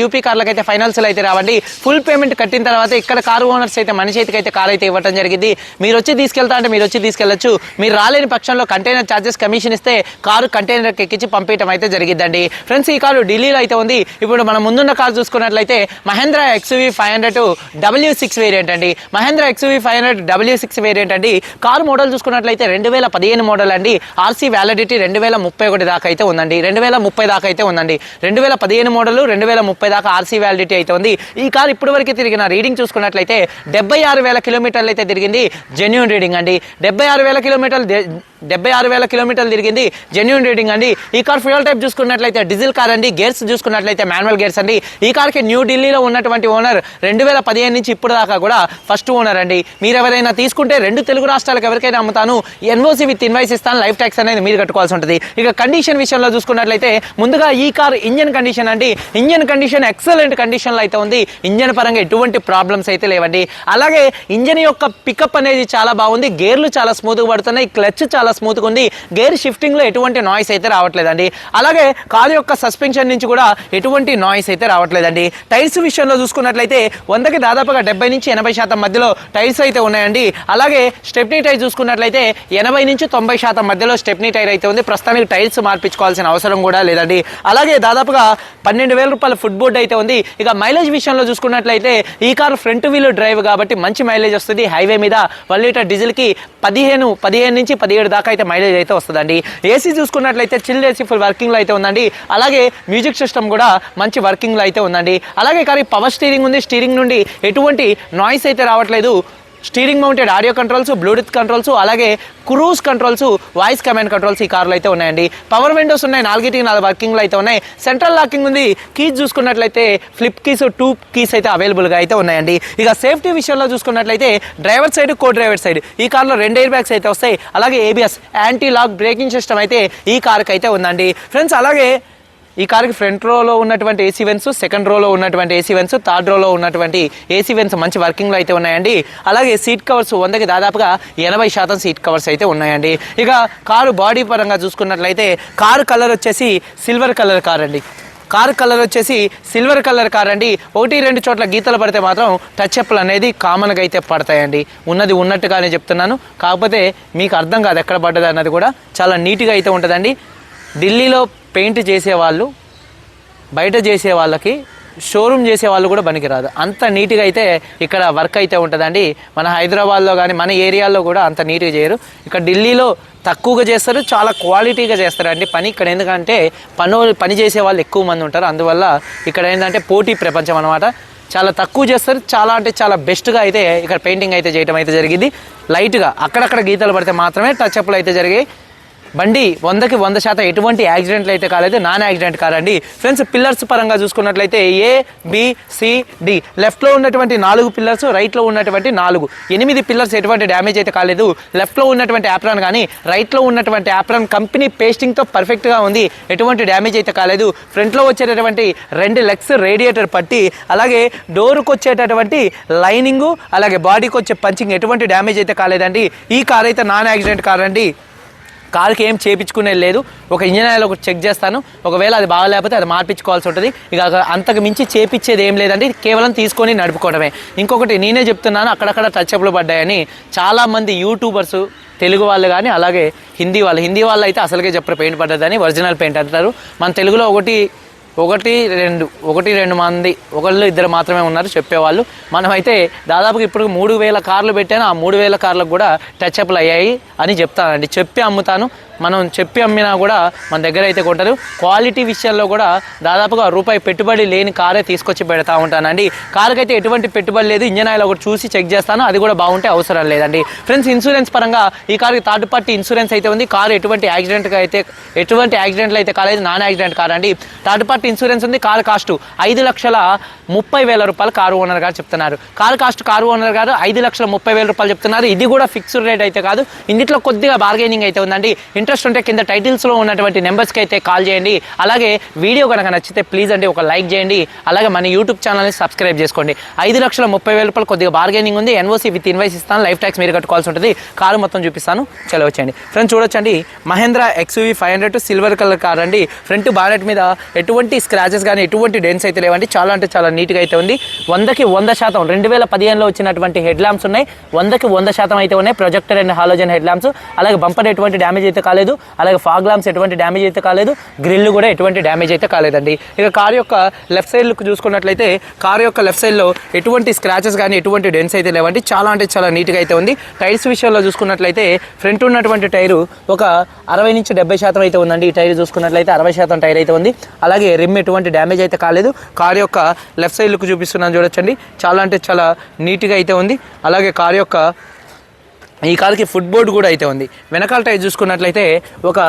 UP కార్లకు అయితే ఫైనాన్స్లో అయితే రావండి. ఫుల్ పేమెంట్ కట్టిన తర్వాత ఇక్కడ కారు ఓనర్స్ అయితే మన చేతికి అయితే కార్ అయితే ఇవ్వడం జరిగింది. మీరు వచ్చి తీసుకెళ్తా అంటే మీరు వచ్చి తీసుకెళ్ళొచ్చు మీరు రాలేని పక్షంలో కంటైనర్ ఛార్జెస్ కమిషన్ ఇస్తే కారు కంటైనర్ ఎక్కించి పంపించడం అయితే జరిగిద్దండి ఫ్రెండ్స్ ఈ కారు ఢిల్లీలో అయితే ఉంది. ఇప్పుడు మనం ముందున్న కారు చూసుకున్నట్లయితే Mahindra XUV five hundred W six variant అండి. Mahindra XUV five hundred W six variant అండి. కారు మోడల్ చూసుకున్నట్లయితే రెండు వేల పదిహేను మోడల్ అండి. ఆర్సీ వ్యాలిడిటీ రెండు వేల ముప్పై ఒకటి దాకా అయితే ఉందండి. రెండు వేల ముప్పై దాకా అయితే ఉందండి. రెండు వేల పదిహేను మోడల్ రెండు వేల ముప్పై దాకా ఆర్సీ వ్యాలిడిటీ అయితే ఉంది. ఈ కార్ ఇప్పటి వరకు తిరిగిన రీడింగ్ చూసుకున్నట్లయితే డెబ్బై ఆరు వేల కిలోమీటర్లు అయితే తిరిగింది. జెన్యున్ రీడింగ్ అండి. డెబ్బై ఆరు వేల కిలోమీటర్లు డెబ్బై ఆరు వేల కిలోమీటర్లు తిరిగింది. జెన్యున్ రీడింగ్ అండి. ఈ కార్ ఫ్యూయల్ టైప్ చూసుకున్నట్లయితే డీజిల్ కార్ అండి. గేర్స్ చూసుకున్నట్లయితే మాన్యువల్ గేర్స్ అండి. ఈ కార్కి న్యూ ఢిల్లీలో ఉన్నటువంటి ఓనర్ రెండు వేల పదిహేను నుంచి ఇప్పుడు దాకా కూడా ఫస్ట్ ఓనర్ అండి. మీరు ఎవరైనా తీసుకుంటే రెండు తెలుగు రాష్ట్రాలకు ఎవరికైనా అమ్ముతాను. ఎన్ఓసి విత్ ఇన్వైస్ ఇస్తాను. లైఫ్ ట్యాక్స్ అనేది మీరు కట్టుకోవాల్సి ఉంటుంది. ఇక కండిషన్ విషయంలో చూసుకున్నట్లయితే ముందుగా ఈ కార్ ఇంజన్ కండిషన్ అండి. ఇంజన్ కండిషన్ ఎక్సలెంట్ కండిషన్లో అయితే ఉంది. ఇంజన్ పరంగా ఎటువంటి ప్రాబ్లమ్స్ అయితే లేవండి. అలాగే ఇంజన్ యొక్క పికప్ అనేది చాలా బాగుంది. గేర్లు చాలా స్మూత్గా పడుతున్నాయి. క్లచ్ చాలా స్మూత్గా ఉంది. గేర్ షిఫ్టింగ్లో ఎటువంటి నాయిస్ అయితే రావట్లేదండి. అలాగే కారు యొక్క సస్పెన్షన్ నుంచి కూడా ఎటువంటి నాయిస్ అయితే రావట్లేదండి. టైర్స్ విషయంలో చూసుకున్నట్లయితే వందకి దాదాపుగా డెబ్బై నుంచి ఎనభై శాతం మధ్యలో టైర్స్ అయితే ఉన్నాయండి. అలాగే స్టెప్నీ టైర్ చూసుకున్నట్లయితే ఎనభై నుంచి తొంభై శాతం మధ్యలో స్టెప్నీ టైర్ అయితే ఉంది. ప్రస్తుతానికి టైర్స్ మార్పించుకోవాల్సిన అవసరం కూడా లేదండి. అలాగే దాదాపుగా పన్నెండు వేల రూపాయల ఫుడ్ బోర్డ్ అయితే ఉంది. ఇక మైలేజ్ విషయంలో చూసుకున్నట్లయితే ఈ కారు ఫ్రంట్ వీల్ డ్రైవ్ కాబట్టి మంచి మైలేజ్ వస్తుంది. హైవే మీద వన్ లీటర్ డీజిల్కి పదిహేను పదిహేను నుంచి పదిహేడు దాకా అయితే మైలేజ్ అయితే వస్తుందండి. ఏసీ చూసుకున్నట్లయితే చిల్ ఏసీ ఫుల్ వర్కింగ్లో అయితే ఉందండి. అలాగే మ్యూజిక్ సిస్టమ్ కూడా మంచి వర్కింగ్లో అయితే ఉందండి. అలాగే కానీ పవర్ స్టీరింగ్ ఉంది. స్టీరింగ్ నుండి ఎటువంటి నాయిస్ అయితే రావట్లేదు. Steering mounted audio controls bluetooth controls అలాగే cruise controls voice command controls ఈ కార్లో అయితే ఉన్నాయండి. పవర్ విండోస్ ఉన్నాయి నాలుగిటికి నాలుగు వర్కింగ్లు అయితే ఉన్నాయి. సెంట్రల్ లాకింగ్ ఉంది కీస్ చూసుకున్నట్లయితే ఫ్లిప్ కీస్ టూ కీస్ అయితే అవైలబుల్గా అయితే ఉన్నాయండి. ఇక సేఫ్టీ విషయంలో చూసుకున్నట్లయితే driver side co driver side ఈ కార్లో రెండు ఎయిర్ బ్యాగ్స్ అయితే వస్తాయి. అలాగే ABS anti lock braking system అయితే ఈ కార్కి అయితే ఉందండి. ఫ్రెండ్స్ అలాగే ఈ కార్కి ఫ్రంట్ రోలో ఉన్నటువంటి ఏసీ వెన్స్ సెకండ్ రోలో ఉన్నటువంటి ఏసీ వెన్స్ థర్డ్ రోలో ఉన్నటువంటి ఏసీ వెన్స్ మంచి వర్కింగ్లో అయితే ఉన్నాయండి. అలాగే సీట్ కవర్స్ వందకి దాదాపుగా ఎనభై శాతం సీట్ కవర్స్ అయితే ఉన్నాయండి. ఇక కారు బాడీ పరంగా చూసుకున్నట్లయితే కారు కలర్ వచ్చేసి సిల్వర్ కలర్ కార్ అండి. కార్ కలర్ వచ్చేసి సిల్వర్ కలర్ కార్ అండి. ఒకటి రెండు చోట్ల గీతలు పడితే మాత్రం టచ్ అప్లు అనేది కామన్గా అయితే పడతాయండి. ఉన్నది ఉన్నట్టుగానే చెప్తున్నాను. కాకపోతే మీకు అర్థం కాదు ఎక్కడ పడ్డది అన్నది కూడా. చాలా నీట్గా అయితే ఉంటుందండి. ఢిల్లీలో పెయింట్ చేసేవాళ్ళు బయట చేసే వాళ్ళకి షోరూమ్ చేసే వాళ్ళు కూడా పనికిరాదు. అంత నీట్గా అయితే ఇక్కడ వర్క్ అయితే ఉంటుందండి. మన హైదరాబాద్లో కానీ మన ఏరియాలో కూడా అంత నీట్గా చేయరు. ఇక్కడ ఢిల్లీలో తక్కువగా చేస్తారు చాలా క్వాలిటీగా చేస్తారండి పని. ఇక్కడ ఎందుకంటే పను పని చేసే వాళ్ళు ఎక్కువ మంది ఉంటారు. అందువల్ల ఇక్కడ ఏంటంటే పోటీ ప్రపంచం అనమాట చాలా తక్కువ చేస్తారు. చాలా అంటే చాలా బెస్ట్గా అయితే ఇక్కడ పెయింటింగ్ అయితే చేయడం అయితే జరిగింది. లైట్గా అక్కడక్కడ గీతలు పడితే మాత్రమే టచ్ అప్లు అయితే జరిగాయి. బండి వందకి వంద శాతం ఎటువంటి యాక్సిడెంట్లు అయితే కాలేదు నాన్ యాక్సిడెంట్ కారండి ఫ్రెండ్స్ పిల్లర్స్ పరంగా చూసుకున్నట్లయితే ఏ బిసిడి లెఫ్ట్లో ఉన్నటువంటి నాలుగు పిల్లర్స్ రైట్లో ఉన్నటువంటి నాలుగు. ఎనిమిది పిల్లర్స్ ఎటువంటి డ్యామేజ్ అయితే కాలేదు. లెఫ్ట్లో ఉన్నటువంటి యాప్రాన్ కానీ రైట్లో ఉన్నటువంటి యాప్రాన్ కంపెనీ పేస్టింగ్తో పర్ఫెక్ట్గా ఉంది. ఎటువంటి డ్యామేజ్ అయితే కాలేదు. ఫ్రంట్లో వచ్చేటటువంటి రెండు లెగ్స్ రేడియేటర్ పట్టి అలాగే డోర్కి వచ్చేటటువంటి లైనింగు అలాగే బాడీకి వచ్చే పంచింగ్ ఎటువంటి డ్యామేజ్ అయితే కాలేదండి. ఈ కార్ అయితే నాన్ యాక్సిడెంట్ కార్ అండి. కార్కి ఏం చేపించుకునే లేదు. ఒక ఇంజన్ ఆయిల్ ఒకటి చెక్ చేస్తాను. ఒకవేళ అది బాగాలేకపోతే అది మార్పించుకోవాల్సి ఉంటుంది. ఇక అంతకు మించి చేపించేది ఏం లేదండి. కేవలం తీసుకొని నడుపుకోవడమే. ఇంకొకటి నేనే చెప్తున్నాను అక్కడక్కడ టచ్ అప్లు పడ్డాయని చాలామంది యూట్యూబర్స్ తెలుగు వాళ్ళు కానీ అలాగే హిందీ వాళ్ళు. హిందీ వాళ్ళు అయితే అసలుకే చెప్పరు పెయింట్ పడ్డదని ఒరిజినల్ పెయింట్ అంటారు. మన తెలుగులో ఒకటి ఒకటి రెండు ఒకటి రెండు మంది ఒకళ్ళు ఇద్దరు మాత్రమే ఉన్నారు చెప్పేవాళ్ళు. మనమైతే దాదాపుగా ఇప్పుడు మూడు వేల కార్లు పెట్టాను ఆ మూడు వేల కార్లకు కూడా టచ్ అప్లు అయ్యాయి అని చెప్తానండి. చెప్పి అమ్ముతాను. మనం చెప్పి అమ్మినా కూడా మన దగ్గర అయితే కొంటారు. క్వాలిటీ విషయాల్లో కూడా దాదాపుగా రూపాయి పెట్టుబడి లేని కారే తీసుకొచ్చి పెడతా ఉంటానండి. కారుకి అయితే ఎటువంటి పెట్టుబడి లేదు. ఇంజన్ ఆయిల్ ఒకటి చూసి చెక్ చేస్తాను. అది కూడా బాగుంటే అవసరం లేదండి. ఫ్రెండ్స్ ఇన్సూరెన్స్ పరంగా ఈ కారుకి థర్డ్ పార్టీ ఇన్సూరెన్స్ అయితే ఉంది. కారు ఎటువంటి యాక్సిడెంట్గా అయితే ఎటువంటి యాక్సిడెంట్లు అయితే కాలేదు. నాన్ యాక్సిడెంట్ కార్ అండి. థర్డ్ పార్టీ ఇన్సూరెన్స్ ఉంది. కారు కాస్ట్ ఐదు లక్షల ముప్పై వేల రూపాయలు కారు ఓనర్ గారు చెప్తున్నారు. కారు కాస్ట్ కారు ఓనర్ గారు ఐదు లక్షల ముప్పై వేల రూపాయలు చెప్తున్నారు. ఇది కూడా ఫిక్స్డ్ రేట్ అయితే కాదు. ఇందులో కొద్దిగా బార్గెనింగ్ అయితే ఉందండి. ఇంట్రెస్ట్ ఉంటే కింద టైటిల్స్లో ఉన్నటువంటి నెంబర్స్కి అయితే కాల్ చేయండి. అలాగే వీడియో కనుక నచ్చితే ప్లీజ్ అండి ఒక లైక్ చేయండి. అలాగే మన యూట్యూబ్ ఛానల్ని సబ్స్క్రైబ్ చేసుకోండి. ఐదు లక్షల ముప్పై వేల రూపాయలు కొద్దిగా బార్గెనింగ్ ఉంది. ఎన్ఓసి విత్ ఇన్వైస్ ఇస్తాను. లైఫ్ ట్యాక్స్ మీరు కట్టుకోవాల్సి ఉంటుంది. కారు మొత్తం చూపిస్తాను. చలో వచ్చేయండి. ఫ్రెండ్స్ చూడొచ్చండి. Mahindra XUV five hundred silver colour car అండి. ఫ్రంట్ బానెట్ మీద ఎటువంటి స్క్రాచెస్ కానీ ఎటువంటి డెన్స్ అయితే లేవండి. చాలా అంటే చాలా నీట్గా అయితే ఉంది. వందకి వంద శాతం రెండు వేల పదిహేనులో వచ్చినటువంటి హెడ్ ల్యాంప్స్ ఉన్నాయి. వందకి వంద శాతం అయితే ఉన్నాయి. Projector and halogen head lamps. అలాగే బంపర్ ఎటువంటి డ్యామేజ్ అయితే కాలేదు. అలాగే ఫాగ్ లాంప్స్ ఎటువంటి డ్యామేజ్ అయితే కాలేదు. గ్రిల్ కూడా ఎటువంటి డ్యామేజ్ అయితే కాలేదండి. ఇక కార్ యొక్క లెఫ్ట్ సైడ్ లుక్ చూసుకున్నట్లయితే కార్ యొక్క లెఫ్ట్ సైడ్లో ఎటువంటి స్క్రాచెస్ కానీ ఎటువంటి డెన్స్ అయితే లేవండి. చాలా అంటే చాలా నీట్గా అయితే ఉంది. టైర్స్ విషయంలో చూసుకున్నట్లయితే ఫ్రంట్ ఉన్నటువంటి టైరు ఒక అరవై నుంచి డెబ్బై శాతం అయితే ఉందండి. ఈ టైర్ చూసుకున్నట్లయితే అరవై శాతం టైర్ అయితే ఉంది. అలాగే రిమ్ ఎటువంటి డ్యామేజ్ అయితే కాలేదు. కార్ యొక్క లెఫ్ట్ సైడ్ లుక్ చూపిస్తున్నాను చూడొచ్చండి. చాలా అంటే చాలా నీట్గా అయితే ఉంది. అలాగే కార్ యొక్క ఈ కార్కి ఫుట్ బోర్డ్ కూడా అయితే ఉంది. వెనకాల టైర్ చూసుకున్నట్లయితే ఒక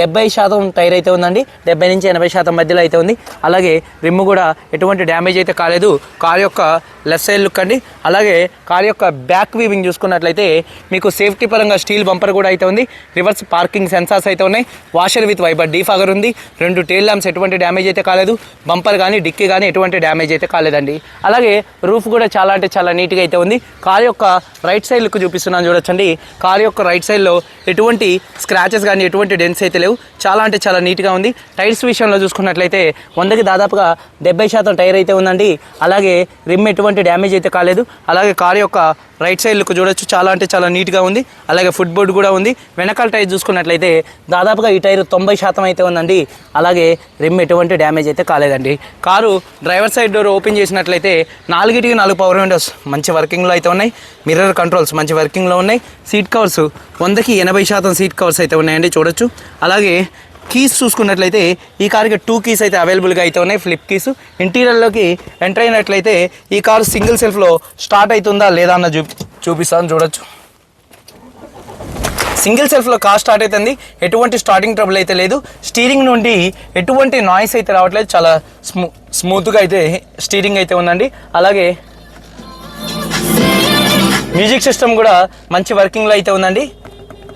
డెబ్బై శాతం టైర్ అయితే ఉందండి. డెబ్బై నుంచి ఎనభై శాతం మధ్యలో అయితే ఉంది. అలాగే రిమ్ కూడా ఎటువంటి డ్యామేజ్ అయితే కాలేదు. కార్ యొక్క లెఫ్ట్ సైడ్ లుక్ అండి. అలాగే కార్ యొక్క బ్యాక్ వీవింగ్ చూసుకున్నట్లయితే మీకు సేఫ్టీ పరంగా స్టీల్ బంపర్ కూడా అయితే ఉంది. రివర్స్ పార్కింగ్ సెన్సార్స్ అయితే ఉన్నాయి. వాషర్ విత్ వైబర్ డీఫాగర్ ఉంది. రెండు టైల్ ల్యాంప్స్ ఎటువంటి డ్యామేజ్ అయితే కాలేదు. బంపర్ కానీ డిక్కీ కానీ ఎటువంటి డ్యామేజ్ అయితే కాలేదండి. అలాగే రూఫ్ కూడా చాలా అంటే చాలా నీట్గా అయితే ఉంది. కార్ యొక్క రైట్ సైడ్ లుక్ చూపిస్తున్నాను చూడొచ్చండి. కార్ యొక్క రైట్ సైడ్లో ఎటువంటి స్క్రాచెస్ కానీ ఎటువంటి డెన్స్ అయితే లేవు. చాలా అంటే చాలా నీట్గా ఉంది. టైర్స్ విషయంలో చూసుకున్నట్లయితే వందకి దాదాపుగా డెబ్బై శాతం టైర్ అయితే ఉందండి. అలాగే రిమ్ ఎటువంటి డ్యామేజ్ అయితే కాలేదు. అలాగే కార్ యొక్క రైట్ సైడ్ లుక్ చూడొచ్చు. చాలా అంటే చాలా నీట్గా ఉంది. అలాగే ఫుట్ బోర్డ్ కూడా ఉంది. వెనకాల టైర్ చూసుకున్నట్లయితే దాదాపుగా ఈ టైర్ తొంభై శాతం అయితే ఉందండి. అలాగే రిమ్ ఎటువంటి డ్యామేజ్ అయితే కాలేదండి. Car driver side door open చేసినట్లయితే నాలుగిటికి నాలుగు పవర్ విండోస్ మంచి వర్కింగ్లో అయితే ఉన్నాయి. మిర్రర్ కంట్రోల్స్ మంచి వర్కింగ్లో ఉన్నాయి. సీట్ కవర్స్ వందకి ఎనభై శాతం సీట్ కవర్స్ అయితే ఉన్నాయండి. చూడొచ్చు. అలాగే కీస్ చూసుకున్నట్లయితే ఈ కార్కి టూ కీస్ అయితే అవైలబుల్గా అయితే ఉన్నాయి. Flip keys. ఇంటీరియర్లోకి ఎంటర్ అయినట్లయితే ఈ కారు సింగిల్ సెల్ఫ్లో స్టార్ట్ అవుతుందా లేదా అన్న చూపి చూపిస్తాను చూడొచ్చు. సింగిల్ సెల్ఫ్లో కార్ స్టార్ట్ అవుతుంది. ఎటువంటి స్టార్టింగ్ ట్రబుల్ అయితే లేదు. స్టీరింగ్ నుండి ఎటువంటి నాయిస్ అయితే రావట్లేదు. చాలా స్మూ స్మూత్గా అయితే స్టీరింగ్ అయితే ఉందండి. అలాగే మ్యూజిక్ సిస్టమ్ కూడా మంచి వర్కింగ్లో అయితే ఉందండి.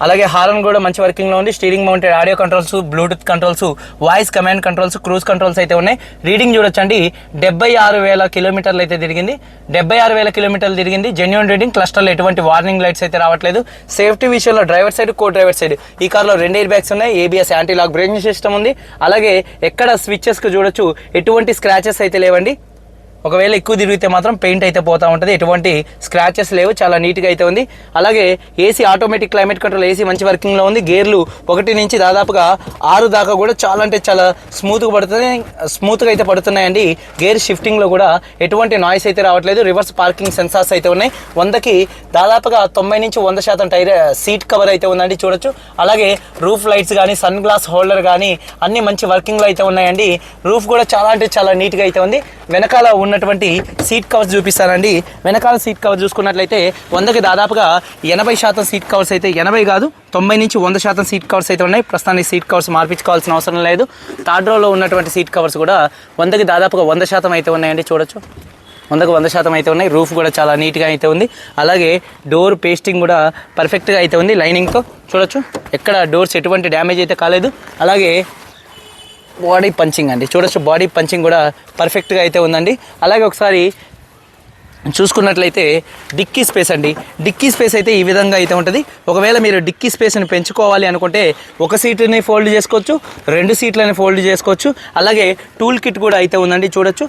అలాగే హారన్ కూడా మంచి వర్కింగ్లో ఉంది. Steering mounted audio controls bluetooth controls voice command controls cruise controls అయితే ఉన్నాయి. రీడింగ్ చూడొచ్చండి. డెబ్బై ఆరు వేల కిలోమీటర్లు అయితే తిరిగింది. డెబ్బై ఆరు వేల కిలోమీటర్లు తిరిగింది. జెన్యున్ రీడింగ్ క్లస్టర్లో ఎటువంటి వార్నింగ్ లైట్స్ అయితే రావట్లేదు. సేఫ్టీ విషయంలో driver side co driver side ఈ కార్లో రెండు ఎయిర్ బ్యాగ్స్ ఉన్నాయి. ABS anti lock braking system ఉంది. అలాగే ఎక్కడ స్విచ్చెస్కి చూడొచ్చు ఎటువంటి స్క్రాచెస్ అయితే లేవండి. ఒకవేళ ఎక్కువ తిరిగితే మాత్రం పెయింట్ అయితే పోతా ఉంటుంది. ఎటువంటి స్క్రాచెస్ లేవు. చాలా నీట్గా అయితే ఉంది. అలాగే AC automatic climate control AC మంచి వర్కింగ్లో ఉంది. గేర్లు ఒకటి నుంచి దాదాపుగా ఆరు దాకా కూడా చాలా అంటే చాలా స్మూత్గా పడుతుంది స్మూత్గా అయితే పడుతున్నాయండి. గేర్ షిఫ్టింగ్లో కూడా ఎటువంటి నాయిస్ అయితే రావట్లేదు. రివర్స్ పార్కింగ్ సెన్సార్స్ అయితే ఉన్నాయి. వందకి దాదాపుగా తొంభై నుంచి వంద శాతం టైర్ సీట్ కవర్ అయితే ఉందండి చూడొచ్చు. అలాగే రూఫ్ లైట్స్ కానీ సన్ గ్లాస్ హోల్డర్ కానీ అన్ని మంచి వర్కింగ్లో అయితే ఉన్నాయండి. రూఫ్ కూడా చాలా అంటే చాలా నీట్గా అయితే ఉంది. వెనకాల ఉన్న ఉన్నటువంటి సీట్ కవర్స్ చూపిస్తానండి. వెనకాల సీట్ కవర్ చూసుకున్నట్లయితే వందకి దాదాపుగా ఎనభై శాతం సీట్ కవర్స్ అయితే ఎనభై కాదు తొంభై నుంచి వంద శాతం సీట్ కవర్స్ అయితే ఉన్నాయి. ప్రస్తుతానికి సీట్ కవర్స్ మార్పించుకోవాల్సిన అవసరం లేదు. థర్డ్ రోలో ఉన్నటువంటి సీట్ కవర్స్ కూడా వందకి దాదాపుగా వంద శాతం అయితే ఉన్నాయండి. చూడొచ్చు. వందకు వంద శాతం అయితే ఉన్నాయి. రూఫ్ కూడా చాలా నీట్గా అయితే ఉంది. అలాగే డోర్ పేస్టింగ్ కూడా పర్ఫెక్ట్గా అయితే ఉంది. లైనింగ్తో చూడొచ్చు. ఎక్కడ డోర్స్ ఎటువంటి డ్యామేజ్ అయితే కాలేదు. అలాగే బాడీ పంచింగ్ అండి. చూడొచ్చు బాడీ పంచింగ్ కూడా పర్ఫెక్ట్గా అయితే ఉందండి. అలాగే ఒకసారి చూసుకున్నట్లయితే డిక్కీ స్పేస్ అండి. డిక్కీ స్పేస్ అయితే ఈ విధంగా అయితే ఉంటుంది. ఒకవేళ మీరు డిక్కీ స్పేస్ని పెంచుకోవాలి అనుకుంటే ఒక సీట్ని ఫోల్డ్ చేసుకోవచ్చు రెండు సీట్లని ఫోల్డ్ చేసుకోవచ్చు. అలాగే టూల్ కిట్ కూడా అయితే ఉందండి చూడొచ్చు.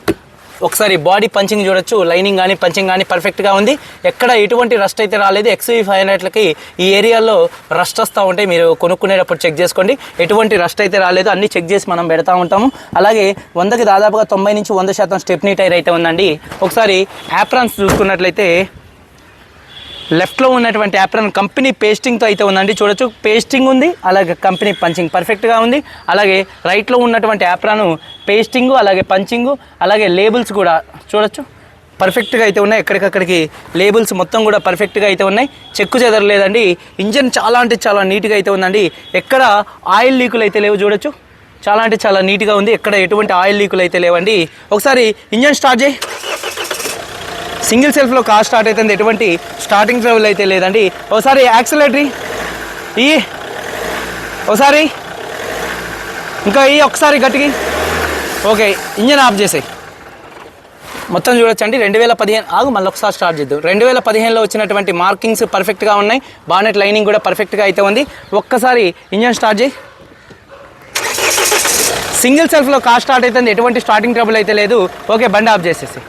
ఒకసారి బాడీ పంచింగ్ చూడొచ్చు లైనింగ్ కానీ పంచింగ్ కానీ పర్ఫెక్ట్గా ఉంది. ఎక్కడ ఎటువంటి రస్ట్ అయితే రాలేదు ఎక్స్వీ ఫైవ్ హండ్రెడ్లకి ఈ ఏరియాలో రస్ట్ వస్తూ ఉంటాయి మీరు కొనుక్కునేటప్పుడు చెక్ చేసుకోండి. ఎటువంటి రస్ట్ అయితే రాలేదు అన్ని చెక్ చేసి మనం పెడతా ఉంటాము. అలాగే వందకి దాదాపుగా తొంభై నుంచి వంద శాతం స్టెప్నీ టైర్ అయితే ఉందండి. ఒకసారి యాప్రాన్స్ చూసుకున్నట్లయితే లెఫ్ట్లో ఉన్నటువంటి యాప్రాన్ కంపెనీ పేస్టింగ్తో అయితే ఉందండి. చూడొచ్చు పేస్టింగ్ ఉంది అలాగే కంపెనీ పంచింగ్ పర్ఫెక్ట్గా ఉంది. అలాగే రైట్లో ఉన్నటువంటి యాప్రాను పేస్టింగ్ అలాగే పంచింగు అలాగే లేబుల్స్ కూడా చూడొచ్చు. పర్ఫెక్ట్గా అయితే ఉన్నాయి. ఎక్కడికక్కడికి లేబుల్స్ మొత్తం కూడా పర్ఫెక్ట్గా అయితే ఉన్నాయి. చెక్కు చెదరలేదండి. ఇంజన్ చాలా అంటే చాలా నీట్గా అయితే ఉందండి. ఎక్కడ ఆయిల్ లీకులు అయితే లేవు చూడొచ్చు. చాలా అంటే చాలా నీట్గా ఉంది. ఎక్కడ ఎటువంటి ఆయిల్ లీకులు అయితే లేవండి. ఒకసారి ఇంజన్ స్టార్ట్ చేయి. సింగిల్ సెల్ఫ్లో కార్ స్టార్ట్ అవుతుంది. ఎటువంటి స్టార్టింగ్ ట్రబుల్ అయితే లేదండి. ఒకసారి యాక్సిలేటరీ ఈ ఒకసారి ఇంకా ఈ ఒకసారి గట్టికి. ఓకే ఇంజన్ ఆఫ్ చేసేయి. మొత్తం చూడొచ్చండి. రెండు వేల పదిహేను ఆగు మళ్ళీ ఒకసారి స్టార్ట్ చేద్దాం. రెండు వేల పదిహేనులో వచ్చినటువంటి మార్కింగ్స్ పర్ఫెక్ట్గా ఉన్నాయి. బానెట్ లైనింగ్ కూడా పర్ఫెక్ట్గా అయితే ఉంది. ఒక్కసారి ఇంజన్ స్టార్ట్ చేయి. సింగిల్ సెల్ఫ్లో కార్ స్టార్ట్ అవుతుంది. ఎటువంటి స్టార్టింగ్ ట్రబుల్ అయితే లేదు. ఓకే బండి ఆఫ్ చేసేసి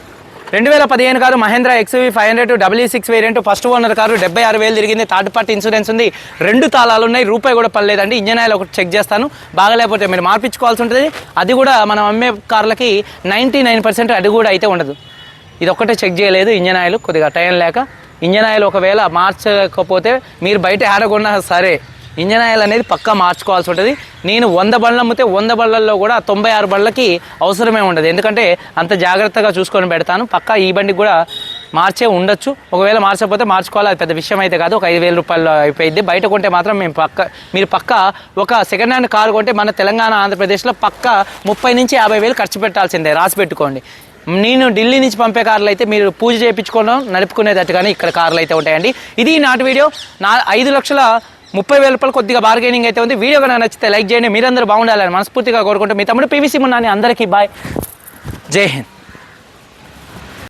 రెండు వేల పదిహేను car Mahindra XUV five hundred W six variant first owner car డెబ్బై ఆరు వేలు తిరిగింది థర్డ్ పార్టీ ఇన్సూరెన్స్ ఉంది. రెండు తాళాలు ఉన్నాయి రూపాయి కూడా పర్లేదండి ఇంజన్ ఆయిల్ ఒకటి చెక్ చేస్తాను. బాగలేకపోతే మీరు మార్పించుకోవాల్సి ఉంటుంది. అది కూడా మనం అమ్మే కార్లకి నైంటీ నైన్ పర్సెంట్ అది కూడా అయితే ఉండదు. ఇది ఒక్కటే చెక్ చేయలేదు ఇంజన్ ఆయిల్ కొద్దిగా టైం లేక. ఇంజన్ ఆయిల్ ఒకవేళ మార్చకపోతే మీరు బయట ఆడకుండా సరే ఇంజన్ ఆయిల్ అనేది పక్కా మార్చుకోవాల్సి ఉంటుంది. నేను వంద బళ్ళు అమ్మితే వంద బండ్లలో కూడా తొంభై ఆరు బళ్ళకి అవసరమే ఉండదు. ఎందుకంటే అంత జాగ్రత్తగా చూసుకొని పెడతాను. పక్కా ఈ బండికి కూడా మార్చే ఉండొచ్చు. ఒకవేళ మార్చకపోతే మార్చుకోవాలి. అది పెద్ద విషయం అయితే కాదు. ఒక ఐదు వేల రూపాయలు అయిపోయింది బయట కొంటే మాత్రం మేము పక్క మీరు పక్క ఒక సెకండ్ హ్యాండ్ కారు కొంటే మన తెలంగాణ ఆంధ్రప్రదేశ్లో పక్క ముప్పై నుంచి యాభై వేలు ఖర్చు పెట్టాల్సిందే. రాసి పెట్టుకోండి. నేను ఢిల్లీ నుంచి పంపే కార్లు అయితే మీరు పూజ చేయించుకోవడం నడుపుకునేటట్టుగానే ఇక్కడ కార్లు అయితే ఉంటాయండి. ఇది నాటి వీడియో. నా ఐదు లక్షల ముప్పై వేల రూపాయలు కొద్దిగా బార్గెనింగ్ అయితే ఉంది. వీడియో కనుక నచ్చితే లైక్ చేయండి. మీరందరూ బాగుండాలని మనస్ఫూర్తిగా కోరుకుంటూ మీ తమ్ముడు పివిసి మున్నాని అందరికీ బాయ్. జై హింద్.